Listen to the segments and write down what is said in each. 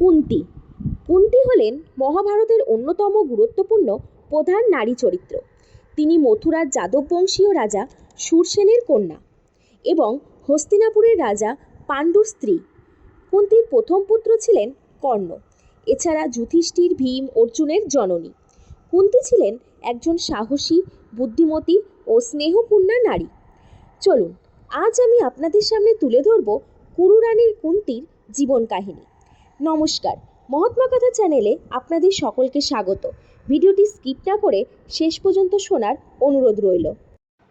কুন্তি কুন্তি হলেন মহাভারতের অন্যতম গুরুত্বপূর্ণ প্রধান নারী চরিত্র। তিনি মথুরার যাদব বংশীয় রাজা সুরসেনের কন্যা এবং হস্তিনাপুরের রাজা পাণ্ডুর স্ত্রী। কুন্তির প্রথম পুত্র ছিলেন কর্ণ। এছাড়া যুধিষ্ঠির ভীম অর্জুনের জননী। কুন্তি ছিলেন একজন সাহসী, বুদ্ধিমতী ও স্নেহপূর্ণা নারী। চলুন, আজ আমি আপনাদের সামনে তুলে ধরব কুরু রানীর কুন্তির জীবন কাহিনী। নমস্কার। মহাত্মা কথা চ্যানেলে আপনাদের সকলকে স্বাগত। ভিডিওটি স্কিপ না করে শেষ পর্যন্ত শোনার অনুরোধ রইল।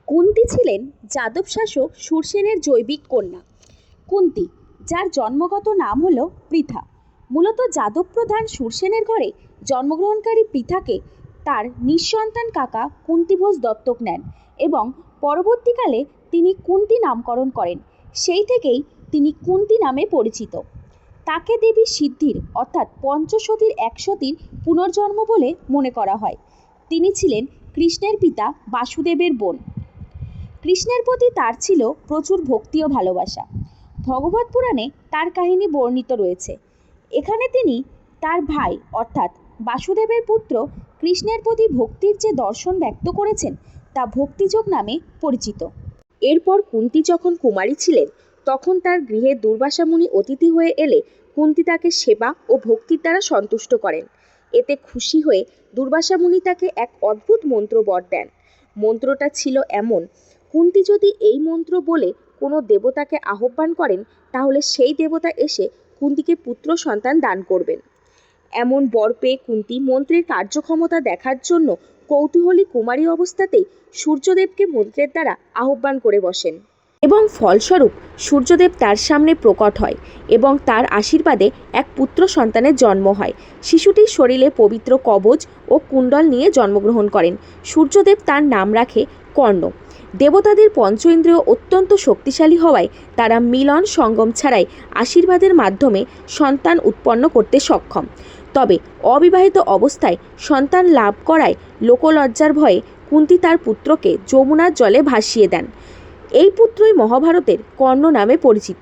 কুন্তি ছিলেন যাদব শাসক শূরসেনের জৈবিক কন্যা। কুন্তি, যার জন্মগত নাম হলো পৃথা। মূলত যাদব প্রধান সুরসেনের ঘরে জন্মগ্রহণকারী পৃথাকে তার নিঃসন্তান কাকা কুন্তিভোজ দত্তক নেন এবং পরবর্তীকালে তিনি কুন্তি নামকরণ করেন। সেই থেকেই তিনি কুন্তি নামে পরিচিত। তাকে দেবী সিদ্ধির, অর্থাৎ পঞ্চশতীর এক সতীর পুনর্জন্ম বলে মনে করা হয়। তিনি ছিলেন কৃষ্ণের পিতা বাসুদেবের বোন। কৃষ্ণের প্রতি তার ছিল প্রচুর ভক্তি ও ভালোবাসা। ভগবত পুরাণে তার কাহিনী বর্ণিত রয়েছে। এখানে তিনি তার ভাই, অর্থাৎ বাসুদেবের পুত্র, কৃষ্ণের প্রতি ভক্তির যে দর্শন ব্যক্ত করেছেন, তা ভক্তিযোগ নামে পরিচিত। এরপর কুন্তি যখন কুমারী ছিলেন, তখন তার গৃহে দুর্বাসা মুনি অতিথি হয়ে এলে কুন্তি তাকে সেবা ও ভক্তির দ্বারা সন্তুষ্ট করেন। এতে খুশি হয়ে দুর্বাসা মুনি তাকে এক অদ্ভুত মন্ত্র বর দেন। মন্ত্রটা ছিল এমন কুন্তি যদি এই মন্ত্র বলে কোনো দেবতাকে আহ্বান করেন, তাহলে সেই দেবতা এসে কুন্তিকে পুত্র সন্তান দান করবেন। এমন বর পেয়ে কুন্তি মন্ত্রের কার্যক্ষমতা দেখার জন্য কৌতূহলী কুমারী অবস্থাতেই সূর্যদেবকে মন্ত্রের দ্বারা আহ্বান করে বসেন। এবং ফলস্বরূপ সূর্যদেব তার সামনে প্রকট হয় এবং তার আশীর্বাদে এক পুত্র সন্তানের জন্ম হয়। শিশুটির শরীরে পবিত্র কবচ ও কুণ্ডল নিয়ে জন্মগ্রহণ করেন। সূর্যদেব তার নাম রাখে কর্ণ। দেবতাদের পঞ্চ ইন্দ্রিয় অত্যন্ত শক্তিশালী হওয়ায় তারা মিলন সঙ্গম ছাড়াই আশীর্বাদের মাধ্যমে সন্তান উৎপন্ন করতে সক্ষম। তবে অবিবাহিত অবস্থায় সন্তান লাভ করায় লোকলজ্জার ভয়ে কুন্তি তার পুত্রকে যমুনার জলে ভাসিয়ে দেন। এই পুত্রই মহাভারতের কর্ণ নামে পরিচিত।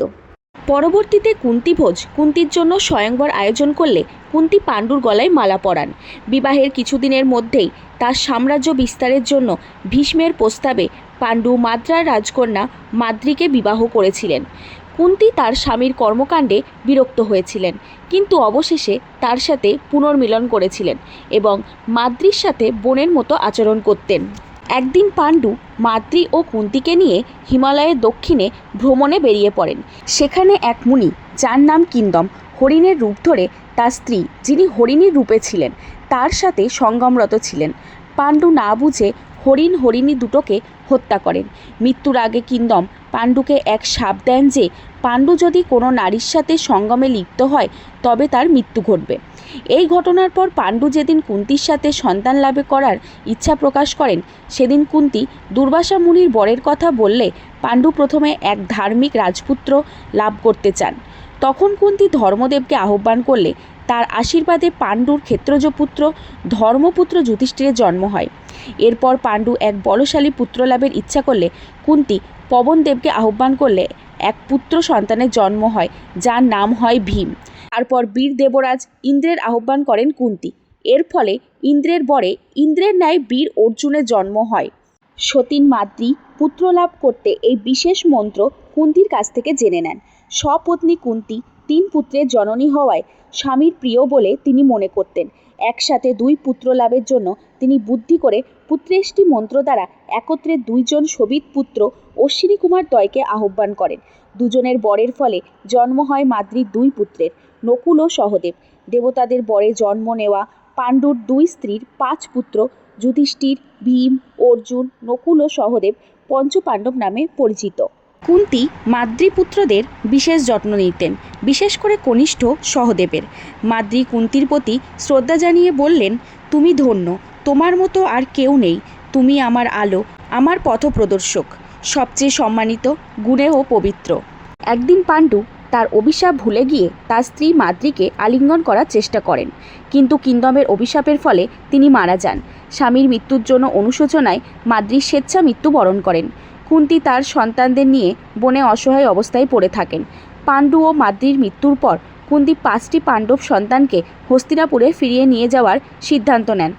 পরবর্তীতে কুন্তিভোজ কুন্তির জন্য স্বয়ংবর আয়োজন করলে কুন্তি পাণ্ডুর গলায় মালা পরান। বিবাহের কিছুদিনের মধ্যেই তার সাম্রাজ্য বিস্তারের জন্য ভীষ্মের প্রস্তাবে পাণ্ডু মাদ্রার রাজকন্যা মাদ্রিকে বিবাহ করেছিলেন। কুন্তি তার স্বামীর কর্মকাণ্ডে বিরক্ত হয়েছিলেন, কিন্তু অবশেষে তার সাথে পুনর্মিলন করেছিলেন এবং মাদ্রির সাথে বোনের মতো আচরণ করতেন। একদিন পাণ্ডু মাদ্রি ও কুন্তিকে নিয়ে হিমালয়ের দক্ষিণে ভ্রমণে বেরিয়ে পড়েন। সেখানে এক মুনি, যার নাম কিন্দম, হরিণের রূপ ধরে তার স্ত্রী, যিনি হরিণীর রূপে ছিলেন, তার সাথে সঙ্গমরত ছিলেন। পাণ্ডু না বুঝে হরিণ হরিণী দুটোকে হত্যা করেন। মৃত্যুর আগে কিন্দম পাণ্ডুকে এক সাপ দেন যে পাণ্ডু যদি কোনো নারীর সাথে সঙ্গমে লিপ্ত হয়, তবে তার মৃত্যু ঘটবে। এই ঘটনার পর পাণ্ডু যেদিন কুন্তির সাথে সন্তান লাভে করার ইচ্ছা প্রকাশ করেন, সেদিন কুন্তি দুর্বাসা মুনির বরের কথা বললে পাণ্ডু প্রথমে এক ধার্মিক রাজপুত্র লাভ করতে চান। তখন কুন্তি ধর্মদেবকে আহ্বান করলে তার আশীর্বাদে পাণ্ডুর ক্ষেত্রজ পুত্র ধর্মপুত্র যুধিষ্ঠিরের জন্ম হয়। এরপর পাণ্ডু এক বলশালী পুত্র লাভের ইচ্ছা করলে কুন্তি পবনদেবকে আহ্বান করলে এক পুত্র সন্তানের জন্ম হয়, যার নাম হয় ভীম। তারপর বীর দেবরাজ ইন্দ্রের আহ্বান করেন কুন্তি। এর ফলে ইন্দ্রের বরে ইন্দ্রের ন্যায় বীর অর্জুনের জন্ম হয়। সতীন মাতৃ পুত্র লাভ করতে এই বিশেষ মন্ত্র কুন্তির কাছ থেকে জেনে নেন। স্বপত্নী কুন্তি তিন পুত্রের জননী হওয়ায় স্বামীর প্রিয় বলে তিনি মনে করতেন। একসাথে দুই পুত্র লাভের জন্য তিনি বুদ্ধি করে পুত্রেষ্টি মন্ত্র দ্বারা একত্রে দুইজন শোভিত পুত্র অশ্বিনী কুমার দয়কে আহ্বান করেন। দুজনের বরের ফলে জন্ম হয় মাদ্রির দুই পুত্রের, নকুল ও সহদেব। দেবতাদের বরে জন্ম নেওয়া পাণ্ডুর দুই স্ত্রীর পাঁচ পুত্র যুধিষ্ঠির, ভীম, অর্জুন, নকুল ও সহদেব পঞ্চপাণ্ডব নামে পরিচিত। কুন্তি মাদ্রিপুত্রদের বিশেষ যত্ন নিতেন, বিশেষ করে কনিষ্ঠ সহদেবের। মাদ্রি কুন্তির প্রতি শ্রদ্ধা জানিয়ে বললেন, তুমি ধন্য, তোমার মতো আর কেউ নেই, তুমি আমার আলো, আমার পথপ্রদর্শক, সবচেয়ে সম্মানিত, গুণে ও পবিত্র। একদিন পাণ্ডু তার অভিশাপ ভুলে গিয়ে তার স্ত্রী মাদ্রিকে আলিঙ্গন করার চেষ্টা করেন। কিন্তু কিন্দমের অভিশাপের ফলে তিনি মারা যান। স্বামীর মৃত্যুর জন্য অনুশোচনায় মাদ্রির স্বেচ্ছা মৃত্যুবরণ করেন। কুন্তি তার সন্তানদের নিয়ে বনে অসহায় অবস্থায় পড়ে থাকেন। পাণ্ডু ও মাদ্রির মৃত্যুর পর কুন্তি পাঁচটি পাণ্ডব সন্তানকে হস্তিনাপুরে ফিরিয়ে নিয়ে যাওয়ার সিদ্ধান্ত নেন।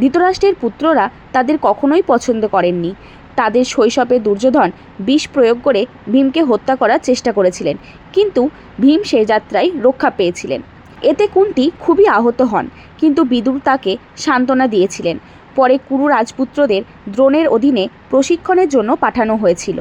ধৃতরাষ্ট্রের পুত্ররা তাদের কখনোই পছন্দ করেননি। তাদের শৈশবে দুর্যোধন বিষ প্রয়োগ করে ভীমকে হত্যা করার চেষ্টা করেছিলেন, কিন্তু ভীম সে যাত্রায় রক্ষা পেয়েছিলেন। এতে কুন্তি খুবই আহত হন, কিন্তু বিদুর তাকে সান্ত্বনা দিয়েছিলেন। পরে কুরু রাজপুত্রদের দ্রোণের অধীনে প্রশিক্ষণের জন্য পাঠানো হয়েছিল।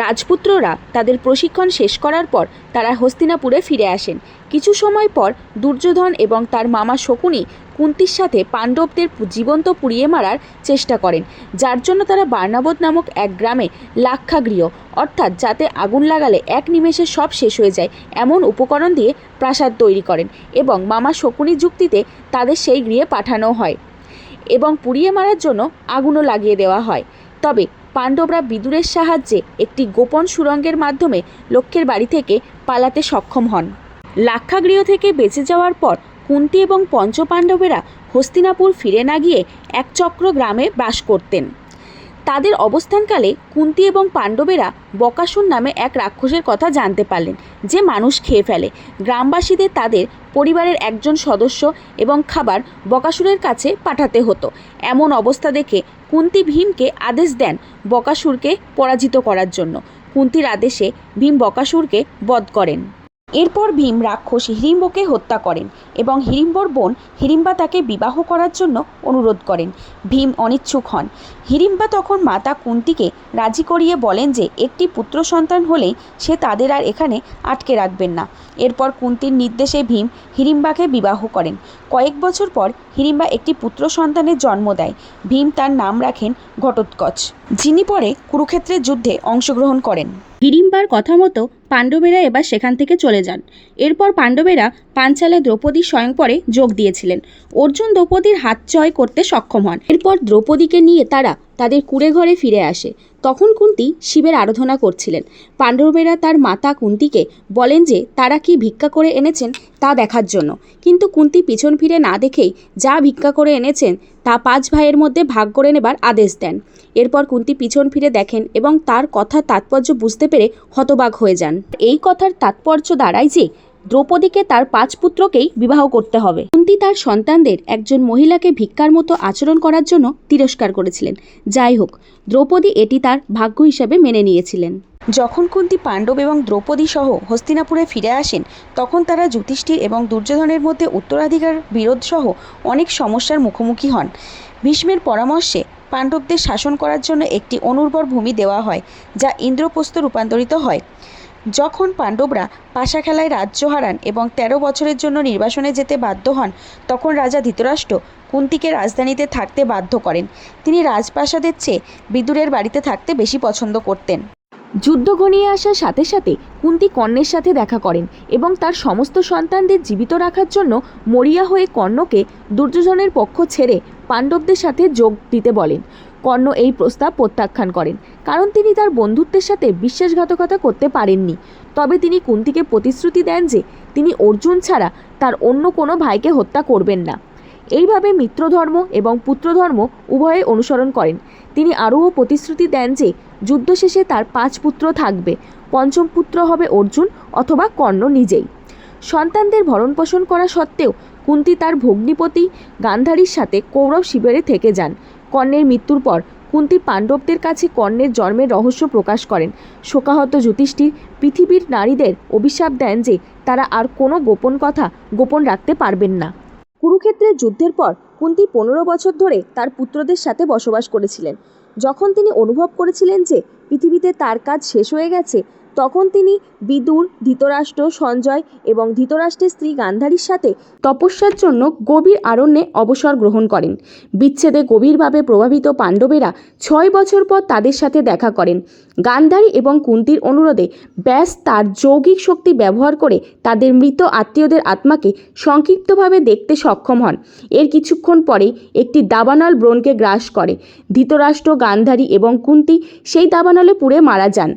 রাজপুত্ররা তাদের প্রশিক্ষণ শেষ করার পর তারা হস্তিনাপুরে ফিরে আসেন। কিছু সময় পর দুর্যোধন এবং তার মামা শকুনি কুন্তির সাথে পাণ্ডবদের জীবন্ত পুড়িয়ে মারার চেষ্টা করেন, যার জন্য তারা বার্নাবদ নামক এক গ্রামে লাক্ষাগৃহ, অর্থাৎ যাতে আগুন লাগালে এক নিমেষে সব শেষ হয়ে যায়, এমন উপকরণ দিয়ে প্রাসাদ তৈরি করেন এবং মামা শকুনির যুক্তিতে তাদের সেই গৃহে পাঠানো হয়। এবং পুড়িয়ে মারার জন্য আগুনও লাগিয়ে দেওয়া হয়। তবে পাণ্ডবরা বিদুরের সাহায্যে একটি গোপন সুরঙ্গের মাধ্যমে লক্ষ্যের বাড়ি থেকে পালাতে সক্ষম হন। লাক্ষাগৃহ থেকে বেঁচে যাওয়ার পর কুন্তি এবং পঞ্চপাণ্ডবেরা হস্তিনাপুর ফিরে না গিয়ে একচক্র গ্রামে বাস করতেন। তাদের অবস্থানকালে কুন্তি এবং পাণ্ডবেরা বকাসুর নামে এক রাক্ষসের কথা জানতে পারলেন, যে মানুষ খেয়ে ফেলে। গ্রামবাসীদের তাদের পরিবারের একজন সদস্য এবং খাবার বকাসুরের কাছে পাঠাতে হতো। এমন অবস্থা দেখে কুন্তি ভীমকে আদেশ দেন বকাসুরকে পরাজিত করার জন্য। কুন্তির আদেশে ভীম বকাসুরকে বধ করেন। এরপর ভীম রাক্ষস হিড়িম্বকে হত্যা করেন এবং হিড়িম্বর বোন হিড়িম্বা তাকে বিবাহ করার জন্য অনুরোধ করেন। ভীম অনিচ্ছুক হন। হিড়িম্বা তখন মাতা কুন্তিকে রাজি করিয়ে বলেন যে, একটি পুত্র সন্তান হলেই সে তাদের আর এখানে আটকে রাখবেন না। এরপর কুন্তির নির্দেশে ভীম হিড়িম্বাকে বিবাহ করেন। কয়েক বছর পর হিড়িম্বা একটি পুত্র সন্তানের জন্ম দেয়। ভীম তার নাম রাখেন ঘটোৎকচ, যিনি পরে কুরুক্ষেত্রের যুদ্ধে অংশগ্রহণ করেন। হিড়িম্বার কথা মতো পাণ্ডবেরা এবার সেখান থেকে চলে যান। এরপর পাণ্ডবেরা পাঞ্চালে দ্রৌপদী স্বয়ংপরে যোগ দিয়েছিলেন। অর্জুন দ্রৌপদীর হাত চয় করতে সক্ষম হন। এরপর দ্রৌপদীকে নিয়ে তারা তাদের কুড়ে ঘরে ফিরে আসে। তখন কুন্তি শিবের আরাধনা করছিলেন। পাণ্ডবেরা তার মাতা কুন্তিকে বলেন যে, তারা কি ভিক্ষা করে এনেছেন তা দেখার জন্য। কিন্তু কুন্তি পিছন ফিরে না দেখেই যা ভিক্ষা করে এনেছেন তা পাঁচ ভাইয়ের মধ্যে ভাগ করে নেবার আদেশ দেন। এরপর কুন্তি পিছন ফিরে দেখেন এবং তার কথার তাৎপর্য বুঝতে পেরে হতবাক হয়ে যান। এই কথার তাৎপর্য দাঁড়ায় যে দ্রৌপদীকে তার পাঁচ পুত্রকেই বিবাহ করতে হবে। কুন্তি তার সন্তানদের একজন মহিলাকে ভিক্ষার মতো আচরণ করার জন্য তিরস্কার করেছিলেন। যাই হোক, দ্রৌপদী এটি তার ভাগ্য হিসাবে মেনে নিয়েছিলেন। যখন কুন্তি পাণ্ডব এবং দ্রৌপদী সহ হস্তিনাপুরে ফিরে আসেন, তখন তারা যুধিষ্ঠির এবং দুর্যোধনের মধ্যে উত্তরাধিকার বিরোধ সহ অনেক সমস্যার মুখোমুখি হন। ভীষ্মের পরামর্শে পাণ্ডবদের শাসন করার জন্য একটি অনুর্বর ভূমি দেওয়া হয়, যা ইন্দ্রপ্রস্থ রূপান্তরিত হয়। যখন পাণ্ডবরা পাশা খেলায় রাজ্য হারান এবং তেরো বছরের জন্য নির্বাসনে যেতে বাধ্য হন, তখন রাজা ধৃতরাষ্ট্র কুন্তিকে রাজধানীতে থাকতে বাধ্য করেন। তিনি রাজপ্রাসাদের চেয়ে বিদুরের বাড়িতে থাকতে বেশি পছন্দ করতেন। যুদ্ধ ঘনিয়ে আসার সাথে সাথে কুন্তি কর্ণের সাথে দেখা করেন এবং তার সমস্ত সন্তানদের জীবিত রাখার জন্য মরিয়া হয়ে কর্ণকে দুর্যোধনের পক্ষ ছেড়ে পাণ্ডবদের সাথে যোগ দিতে বলেন। কর্ণ এই প্রস্তাব প্রত্যাখ্যান করেন। কারণ তিনি তার বন্ধুত্বের সাথে বিশ্বাসঘাতকতা করতে পারেননি। তবে তিনি কুন্তিকে প্রতিশ্রুতি দেন যে, তিনি অর্জুন ছাড়া তার অন্য কোনো ভাইকে হত্যা করবেন না। এইভাবে মিত্রধর্ম এবং পুত্রধর্ম উভয়ে অনুসরণ করেন। তিনি আরও প্রতিশ্রুতি দেন যে, যুদ্ধ শেষে তার পাঁচ পুত্র থাকবে। পঞ্চম পুত্র হবে অর্জুন অথবা কর্ণ নিজেই। সন্তানদের ভরণপোষণ করা সত্ত্বেও কুন্তি তার ভগ্নিপতি গান্ধারীর সাথে কৌরব শিবিরে থেকে যান। কর্ণের মৃত্যুর পর কুন্তি পাণ্ডবদের কাছে কর্ণের জন্মের রহস্য প্রকাশ করেন। শোকাহত যুধিষ্ঠির পৃথিবীর নারীদের অভিশাপ দেন যে তারা আর কোনো গোপন কথা গোপন রাখতে পারবেন না। কুরুক্ষেত্রের যুদ্ধের পর কুন্তি পনেরো বছর ধরে তার পুত্রদের সাথে বসবাস করেছিলেন। যখন তিনি অনুভব করেছিলেন যে পৃথিবীতে তার কাজ শেষ হয়ে গেছে তখন তিনি বিদুর, ধৃতরাষ্ট্র, সঞ্জয় এবং ধৃতরাষ্ট্রের স্ত্রী গান্ধারীর সাথে তপস্যার জন্য গভীর আরণ্যে অবসর গ্রহণ করেন। বিচ্ছেদে গভীরভাবে প্রভাবিত পাণ্ডবেরা ছয় বছর পর তাদের সাথে দেখা করেন। গান্ধারী এবং কুন্তির অনুরোধে ব্যাস তার যৌগিক শক্তি ব্যবহার করে তাদের মৃত আত্মীয়দের আত্মাকে সংক্ষিপ্তভাবে দেখতে সক্ষম হন। এর কিছুক্ষণ পরেই একটি দাবানল ব্রণকে গ্রাস করে। ধৃতরাষ্ট্র, গান্ধারী এবং কুন্তি সেই দাবানলে পুড়ে মারা যান।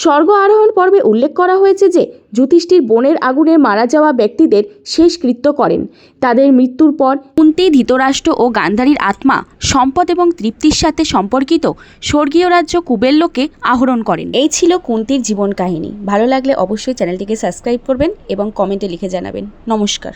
স্বর্গ আরোহণ পর্বে উল্লেখ করা হয়েছে যে যুধিষ্ঠির বনের আগুনে মারা যাওয়া ব্যক্তিদের শেষকৃত্য করেন। তাদের মৃত্যুর পর কুন্তি, ধৃতরাষ্ট্র ও গান্ধারীর আত্মা সম্পদ এবং তৃপ্তির সাথে সম্পর্কিত স্বর্গীয় রাজ্য কুবেল্যকে আহরণ করেন। এই ছিল কুন্তির জীবন কাহিনী। ভালো লাগলে অবশ্যই চ্যানেলটিকে সাবস্ক্রাইব করবেন এবং কমেন্টে লিখে জানাবেন। নমস্কার।